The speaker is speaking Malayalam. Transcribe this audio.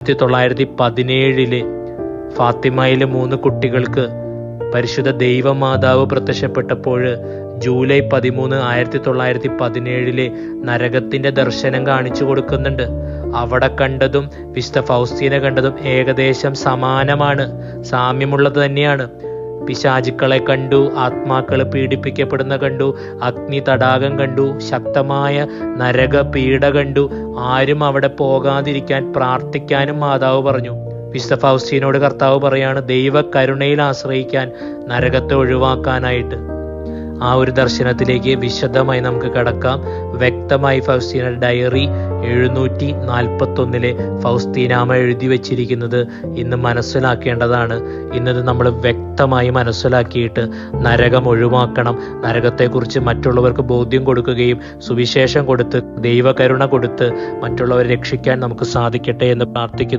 ആയിരത്തി തൊള്ളായിരത്തി പതിനേഴിൽ ഫാത്തിമയിലെ മൂന്ന് കുട്ടികൾക്ക് പരിശുദ്ധ ദൈവമാതാവ് പ്രത്യക്ഷപ്പെട്ടപ്പോൾ ജൂലൈ പതിമൂന്ന് ആയിരത്തി തൊള്ളായിരത്തി പതിനേഴിൽ നരകത്തിന്റെ ദർശനം കാണിച്ചു കൊടുക്കുന്നുണ്ട്. അവിടെ കണ്ടതും വിശുദ്ധ ഫൗസ്തീനെ കണ്ടതും ഏകദേശം സമാനമാണ്. സാമ്യമുള്ളത് തന്നെയാണ്. പിശാചുക്കളെ കണ്ടു ആത്മാക്കളെ പീഡിപ്പിക്കപ്പെടുന്ന കണ്ടു അഗ്നി തടാകം കണ്ടു ശക്തമായ നരക പീഡ കണ്ടു. ആരും അവിടെ പോകാതിരിക്കാൻ പ്രാർത്ഥിക്കാനും മാതാവ് പറഞ്ഞു. വിശുദ്ധ ഫൗസ്റ്റീനോട് കർത്താവ് പറയാണ് ദൈവ കരുണയിൽ ആശ്രയിക്കാൻ നരകത്തെ ഒഴിവാക്കാനായിട്ട്. ആ ഒരു ദർശനത്തിലേക്ക് വിശദമായി നമുക്ക് കടക്കാം. വ്യക്തമായി ഫൗസ്റ്റീന ഡയറി എഴുന്നൂറ്റി നാൽപ്പത്തി ഒന്നിലെ ഫൗസ്തീനാമ എഴുതി വച്ചിരിക്കുന്നത് ഇന്ന് മനസ്സിലാക്കേണ്ടതാണ്. ഇന്നത് നമ്മൾ വ്യക്തമായി മനസ്സിലാക്കിയിട്ട് നരകം ഒഴിവാക്കണം. നരകത്തെക്കുറിച്ച് മറ്റുള്ളവർക്ക് ബോധ്യം കൊടുക്കുകയും സുവിശേഷം കൊടുത്ത് ദൈവകരുണ കൊടുത്ത് മറ്റുള്ളവരെ രക്ഷിക്കാൻ നമുക്ക് സാധിക്കട്ടെ എന്ന് പ്രാർത്ഥിക്കുന്നു.